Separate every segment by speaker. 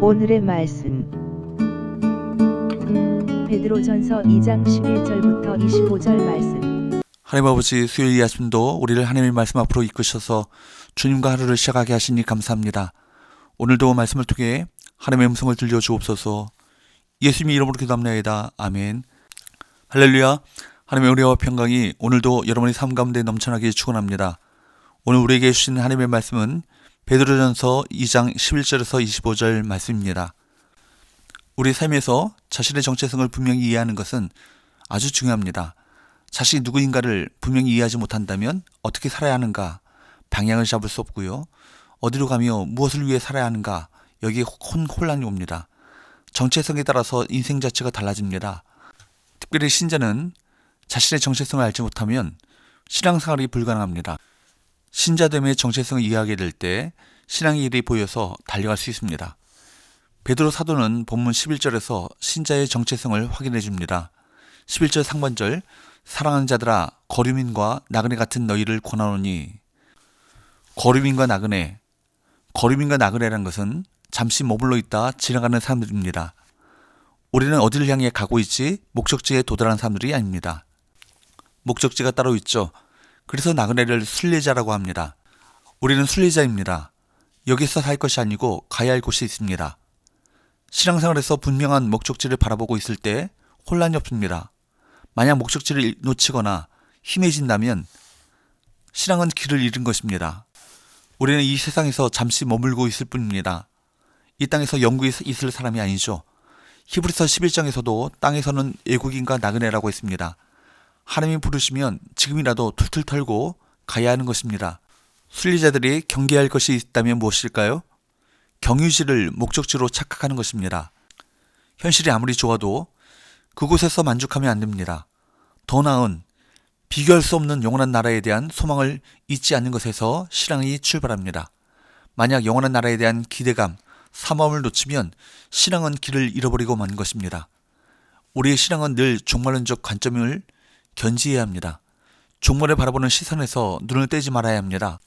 Speaker 1: 오늘의 말씀 베드로전서 2장 11절부터 25절 말씀
Speaker 2: 하나님 아버지 수요일 이 아침도 우리를 하나님의 말씀 앞으로 이끄셔서 주님과 하루를 시작하게 하시니 감사합니다. 오늘도 말씀을 통해 하나님의 음성을 들려주옵소서 예수님의 이름으로 기도합나이다. 아멘 할렐루야 하나님의 은혜와 평강이 오늘도 여러분의 삶 가운데 넘쳐나게 축원합니다. 오늘 우리에게 주신 하나님의 말씀은 베드로전서 2장 11절에서 25절 말씀입니다. 우리 삶에서 자신의 정체성을 분명히 이해하는 것은 아주 중요합니다. 자신이 누구인가를 분명히 이해하지 못한다면 어떻게 살아야 하는가 방향을 잡을 수 없고요. 어디로 가며 무엇을 위해 살아야 하는가 여기에 혼, 혼란이 옵니다. 정체성에 따라서 인생 자체가 달라집니다. 특별히 신자는 자신의 정체성을 알지 못하면 신앙생활이 불가능합니다. 신자됨의 정체성을 이해하게 될 때 신앙의 일이 보여서 달려갈 수 있습니다. 베드로 사도는 본문 11절에서 신자의 정체성을 확인해 줍니다. 11절 상반절 사랑하는 자들아 거류민과 나그네 같은 너희를 권하노니 거류민과 나그네 거류민과 나그네라는 것은 잠시 머물러 있다 지나가는 사람들입니다. 우리는 어디를 향해 가고 있지 목적지에 도달한 사람들이 아닙니다. 목적지가 따로 있죠. 그래서 나그네를 순례자라고 합니다. 우리는 순례자입니다. 여기서 살 것이 아니고 가야 할 곳이 있습니다. 신앙생활에서 분명한 목적지를 바라보고 있을 때 혼란이 없습니다. 만약 목적지를 놓치거나 힘해진다면 신앙은 길을 잃은 것입니다. 우리는 이 세상에서 잠시 머물고 있을 뿐입니다. 이 땅에서 영구히 있을 사람이 아니죠. 히브리서 11장에서도 땅에서는 애국인과 나그네라고 했습니다. 하나님이 부르시면 지금이라도 툴툴 털고 가야 하는 것입니다. 순리자들이 경계할 것이 있다면 무엇일까요? 경유지를 목적지로 착각하는 것입니다. 현실이 아무리 좋아도 그곳에서 만족하면 안 됩니다. 더 나은 비교할 수 없는 영원한 나라에 대한 소망을 잊지 않는 것에서 신앙이 출발합니다. 만약 영원한 나라에 대한 기대감, 사모함을 놓치면 신앙은 길을 잃어버리고 만 것입니다. 우리의 신앙은 늘 종말론적 관점을 견지해야 합니다. 종말을 바라보는 시선에서 눈을 떼지 말아야 합니다.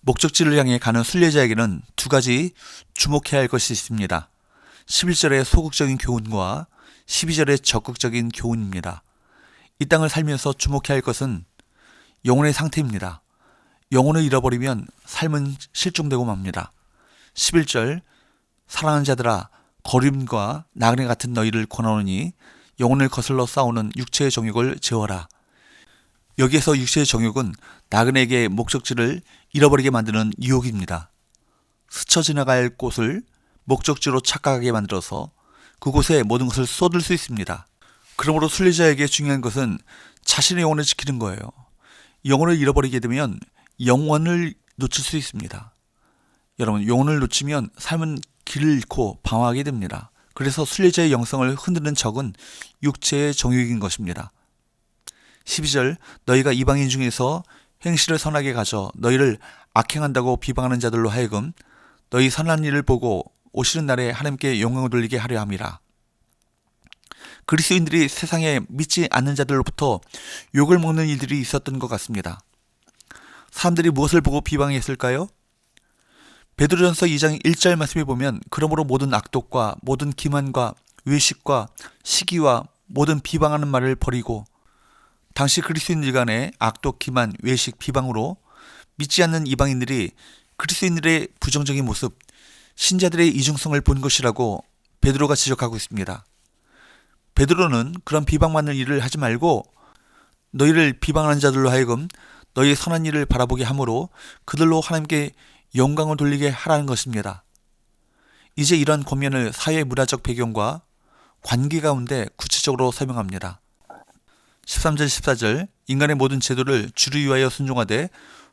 Speaker 2: 목적지를 향해 가는 순례자에게는 두 가지 주목해야 할 것이 있습니다. 11절의 소극적인 교훈과 12절의 적극적인 교훈입니다. 이 땅을 살면서 주목해야 할 것은 영혼의 상태입니다. 영혼을 잃어버리면 삶은 실종되고 맙니다. 11절 사랑하는 자들아 거림과 나그네 같은 너희를 권하노니 영혼을 거슬러 싸우는 육체의 정욕을 제어라. 여기에서 육체의 정욕은 나그네에게 목적지를 잃어버리게 만드는 유혹입니다. 스쳐 지나갈 곳을 목적지로 착각하게 만들어서 그곳에 모든 것을 쏟을 수 있습니다. 그러므로 순례자에게 중요한 것은 자신의 영혼을 지키는 거예요. 영혼을 잃어버리게 되면 영원을 놓칠 수 있습니다. 여러분, 영혼을 놓치면 삶은 길을 잃고 방황하게 됩니다. 그래서 순례자의 영성을 흔드는 적은 육체의 정욕인 것입니다. 12절 너희가 이방인 중에서 행실을 선하게 가져 너희를 악행한다고 비방하는 자들로 하여금 너희 선한 일을 보고 오시는 날에 하나님께 영광을 돌리게 하려 함이라. 그리스도인들이 세상에 믿지 않는 자들로부터 욕을 먹는 일들이 있었던 것 같습니다. 사람들이 무엇을 보고 비방했을까요? 베드로전서 2장 1절 말씀에 보면 그러므로 모든 악독과 모든 기만과 외식과 시기와 모든 비방하는 말을 버리고 당시 그리스도인들 간의 악독, 기만, 외식, 비방으로 믿지 않는 이방인들이 그리스도인들의 부정적인 모습, 신자들의 이중성을 본 것이라고 베드로가 지적하고 있습니다. 베드로는 그런 비방받는 일을 하지 말고 너희를 비방하는 자들로 하여금 너희의 선한 일을 바라보게 함으로 그들로 하나님께 영광을 돌리게 하라는 것입니다. 이제 이런 권면을 사회 문화적 배경과 관계 가운데 구체적으로 설명합니다. 13절 14절 인간의 모든 제도를 주를 위하여 순종하되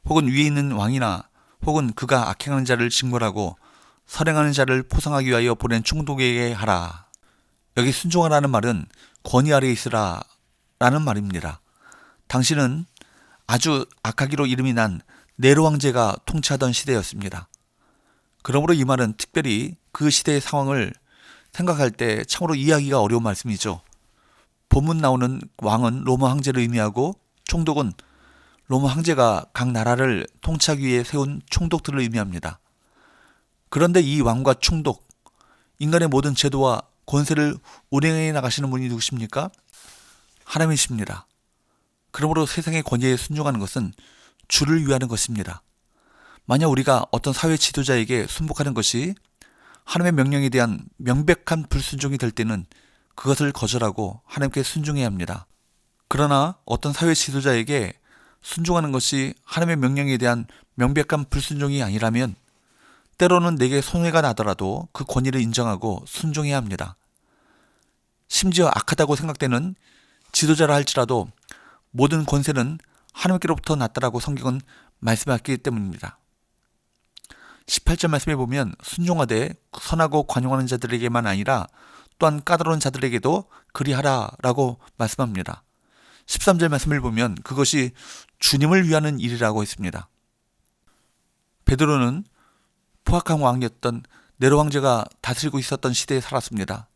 Speaker 2: 혹은 위에 있는 왕이나 혹은 그가 악행하는 자를 징벌하고 선행하는 자를 포상하기 위하여 보낸 총독에게 하라. 여기 순종하라는 말은 권위 아래 있으라 라는 말입니다. 당신은 아주 악하기로 이름이 난 네로 황제가 통치하던 시대였습니다. 그러므로 이 말은 특별히 그 시대의 상황을 생각할 때 참으로 이해하기가 어려운 말씀이죠. 본문 나오는 왕은 로마 황제를 의미하고 총독은 로마 황제가 각 나라를 통치하기 위해 세운 총독들을 의미합니다. 그런데 이 왕과 총독, 인간의 모든 제도와 권세를 운행해 나가시는 분이 누구십니까? 하나님이십니다. 그러므로 세상의 권위에 순종하는 것은 주를 위하는 것입니다. 만약 우리가 어떤 사회 지도자에게 순복하는 것이 하나님의 명령에 대한 명백한 불순종이 될 때는 그것을 거절하고 하나님께 순종해야 합니다. 그러나 어떤 사회 지도자에게 순종하는 것이 하나님의 명령에 대한 명백한 불순종이 아니라면 때로는 내게 손해가 나더라도 그 권위를 인정하고 순종해야 합니다. 심지어 악하다고 생각되는 지도자라 할지라도 모든 권세는 하나님께로부터 났다라고 성경은 말씀하기 때문입니다. 18절 말씀에 보면 순종하되 선하고 관용하는 자들에게만 아니라 또한 까다로운 자들에게도 그리하라라고 말씀합니다. 13절 말씀을 보면 그것이 주님을 위하는 일이라고 했습니다. 베드로는 포악한 왕이었던 네로 황제가 다스리고 있었던 시대에 살았습니다.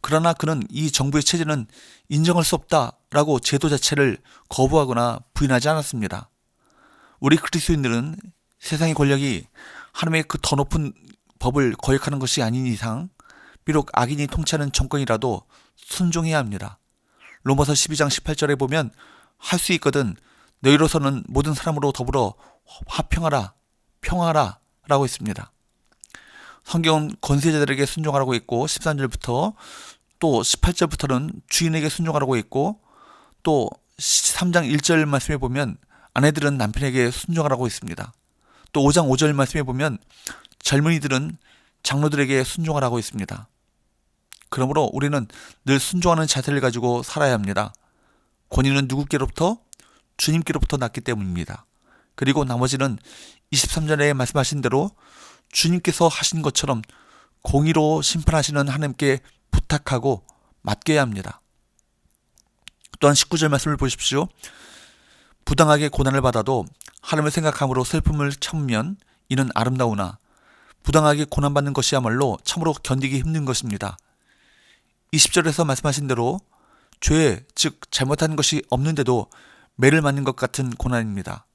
Speaker 2: 그러나 그는 이 정부의 체제는 인정할 수 없다라고 제도 자체를 거부하거나 부인하지 않았습니다. 우리 그리스도인들은 세상의 권력이 하나님의 그 더 높은 법을 거역하는 것이 아닌 이상 비록 악인이 통치하는 정권이라도 순종해야 합니다. 로마서 12장 18절에 보면 할 수 있거든 너희로서는 모든 사람으로 더불어 화평하라 평하라 라고 했습니다. 성경은 권세자들에게 순종하라고 했고 13절부터 또 18절부터는 주인에게 순종하라고 했고 또 3장 1절 말씀에 보면 아내들은 남편에게 순종하라고 했습니다. 또 5장 5절 말씀에 보면 젊은이들은 장로들에게 순종하라고 했습니다. 그러므로 우리는 늘 순종하는 자세를 가지고 살아야 합니다. 권위는 누구께로부터? 주님께로부터 났기 때문입니다. 그리고 나머지는 23절에 말씀하신 대로 주님께서 하신 것처럼 공의로 심판하시는 하나님께 부탁하고 맡겨야 합니다. 또한 19절 말씀을 보십시오. 부당하게 고난을 받아도 하나님을 생각함으로 슬픔을 참으면 이는 아름다우나 부당하게 고난받는 것이야말로 참으로 견디기 힘든 것입니다. 20절에서 말씀하신 대로 죄, 즉 잘못한 것이 없는데도 매를 맞는 것 같은 고난입니다.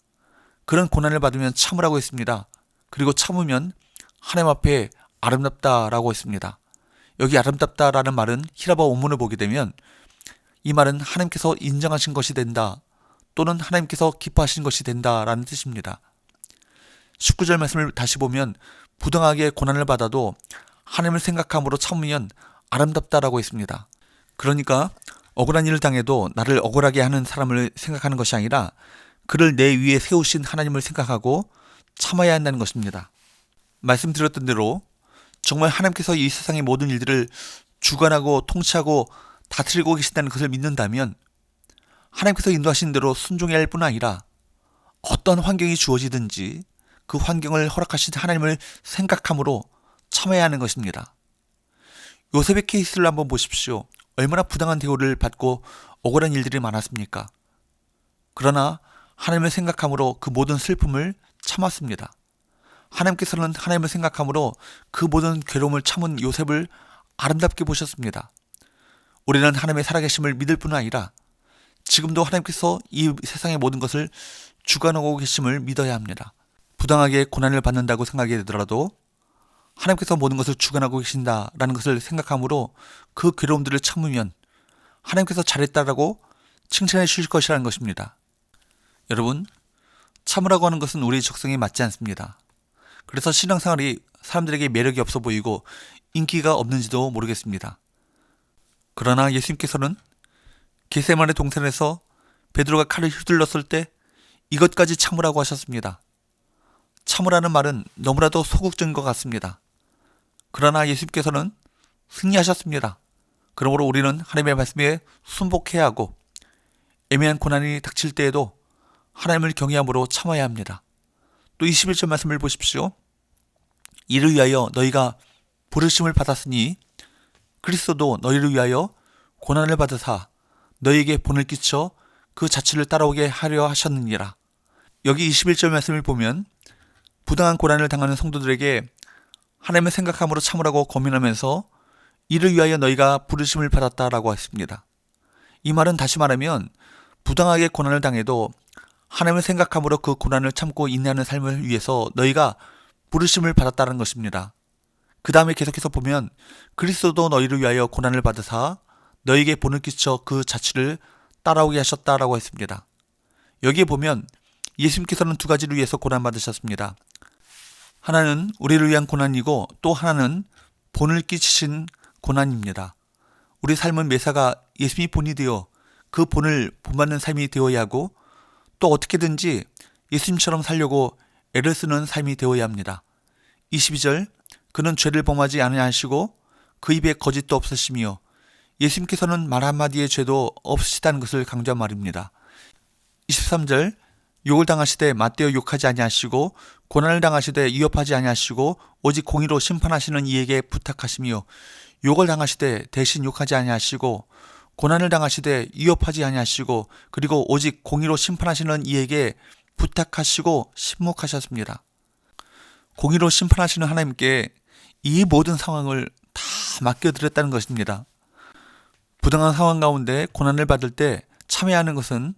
Speaker 2: 그런 고난을 받으면 참으라고 했습니다. 그리고 참으면 하나님 앞에 아름답다라고 했습니다. 여기 아름답다라는 말은 히라바 원문을 보게 되면 이 말은 하나님께서 인정하신 것이 된다 또는 하나님께서 기뻐하신 것이 된다라는 뜻입니다. 19절 말씀을 다시 보면 부당하게 고난을 받아도 하나님을 생각함으로 참으면 아름답다라고 했습니다. 그러니까 억울한 일을 당해도 나를 억울하게 하는 사람을 생각하는 것이 아니라 그를 내 위에 세우신 하나님을 생각하고 참아야 한다는 것입니다. 말씀드렸던 대로 정말 하나님께서 이 세상의 모든 일들을 주관하고 통치하고 다스리고 계신다는 것을 믿는다면 하나님께서 인도하신 대로 순종해야 할 뿐 아니라 어떤 환경이 주어지든지 그 환경을 허락하신 하나님을 생각함으로 참아야 하는 것입니다. 요셉의 케이스를 한번 보십시오. 얼마나 부당한 대우를 받고 억울한 일들이 많았습니까? 그러나 하나님을 생각함으로 그 모든 슬픔을 참았습니다. 하나님께서는 하나님을 생각함으로 그 모든 괴로움을 참은 요셉을 아름답게 보셨습니다. 우리는 하나님의 살아계심을 믿을 뿐 아니라 지금도 하나님께서 이 세상의 모든 것을 주관하고 계심을 믿어야 합니다. 부당하게 고난을 받는다고 생각이 되더라도 하나님께서 모든 것을 주관하고 계신다라는 것을 생각함으로 그 괴로움들을 참으면 하나님께서 잘했다라고 칭찬해 주실 것이라는 것입니다. 여러분, 참으라고 하는 것은 우리의 적성에 맞지 않습니다. 그래서 신앙생활이 사람들에게 매력이 없어 보이고 인기가 없는지도 모르겠습니다. 그러나 예수님께서는 게세만의 동산에서 베드로가 칼을 휘둘렀을 때 이것까지 참으라고 하셨습니다. 참으라는 말은 너무나도 소극적인 것 같습니다. 그러나 예수님께서는 승리하셨습니다. 그러므로 우리는 하나님의 말씀에 순복해야 하고 애매한 고난이 닥칠 때에도 하나님을 경외함으로 참아야 합니다. 또 21절 말씀을 보십시오. 이를 위하여 너희가 부르심을 받았으니 그리스도도 너희를 위하여 고난을 받으사 너희에게 본을 끼쳐 그 자취를 따라오게 하려 하셨느니라. 여기 21절 말씀을 보면 부당한 고난을 당하는 성도들에게 하나님을 생각함으로 참으라고 고민하면서 이를 위하여 너희가 부르심을 받았다라고 했습니다. 이 말은 다시 말하면 부당하게 고난을 당해도 하나님을 생각함으로 그 고난을 참고 인내하는 삶을 위해서 너희가 부르심을 받았다는 것입니다. 그 다음에 계속해서 보면 그리스도도 너희를 위하여 고난을 받으사 너희에게 본을 끼쳐 그 자취를 따라오게 하셨다라고 했습니다. 여기에 보면 예수님께서는 두 가지를 위해서 고난 받으셨습니다. 하나는 우리를 위한 고난이고 또 하나는 본을 끼치신 고난입니다. 우리 삶은 매사가 예수님이 본이 되어 그 본을 본받는 삶이 되어야 하고 또 어떻게든지 예수님처럼 살려고 애를 쓰는 삶이 되어야 합니다. 22절 그는 죄를 범하지 아니하시고 그 입에 거짓도 없으시며 예수님께서는 말 한마디의 죄도 없으시다는 것을 강조한 말입니다. 23절 욕을 당하시되 맞대어 욕하지 아니하시고 고난을 당하시되 위협하지 아니하시고 오직 공의로 심판하시는 이에게 부탁하시며 욕을 당하시되 대신 욕하지 아니하시고 고난을 당하시되 위협하지 아니하시고 그리고 오직 공의로 심판하시는 이에게 부탁하시고 신목하셨습니다. 공의로 심판하시는 하나님께 이 모든 상황을 다 맡겨드렸다는 것입니다. 부당한 상황 가운데 고난을 받을 때 참여하는 것은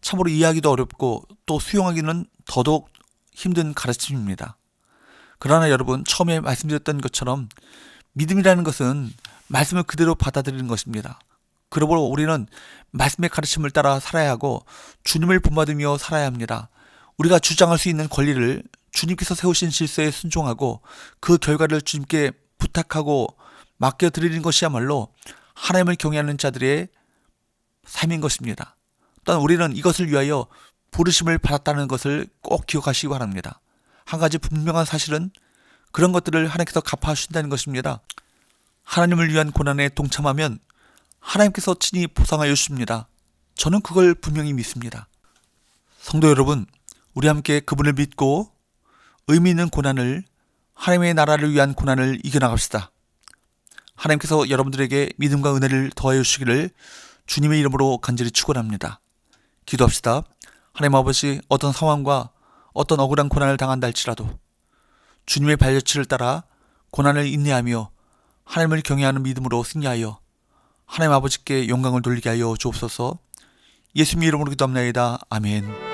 Speaker 2: 참으로 이해하기도 어렵고 또 수용하기는 더더욱 힘든 가르침입니다. 그러나 여러분 처음에 말씀드렸던 것처럼 믿음이라는 것은 말씀을 그대로 받아들이는 것입니다. 그러므로 우리는 말씀의 가르침을 따라 살아야 하고 주님을 본받으며 살아야 합니다. 우리가 주장할 수 있는 권리를 주님께서 세우신 질서에 순종하고 그 결과를 주님께 부탁하고 맡겨드리는 것이야말로 하나님을 경외하는 자들의 삶인 것입니다. 또한 우리는 이것을 위하여 부르심을 받았다는 것을 꼭 기억하시기 바랍니다. 한 가지 분명한 사실은 그런 것들을 하나님께서 갚아주신다는 것입니다. 하나님을 위한 고난에 동참하면 하나님께서 친히 보상하여 주십니다. 저는 그걸 분명히 믿습니다. 성도 여러분, 우리 함께 그분을 믿고 의미 있는 고난을 하나님의 나라를 위한 고난을 이겨나갑시다. 하나님께서 여러분들에게 믿음과 은혜를 더하여 주시기를 주님의 이름으로 간절히 축원합니다. 기도합시다. 하나님 아버지 어떤 상황과 어떤 억울한 고난을 당한다 할지라도 주님의 발자취를 따라 고난을 인내하며 하나님을 경외하는 믿음으로 승리하여 하나님 아버지께 영광을 돌리게 하여 주옵소서 예수님 이름으로 기도합나이다. 아멘.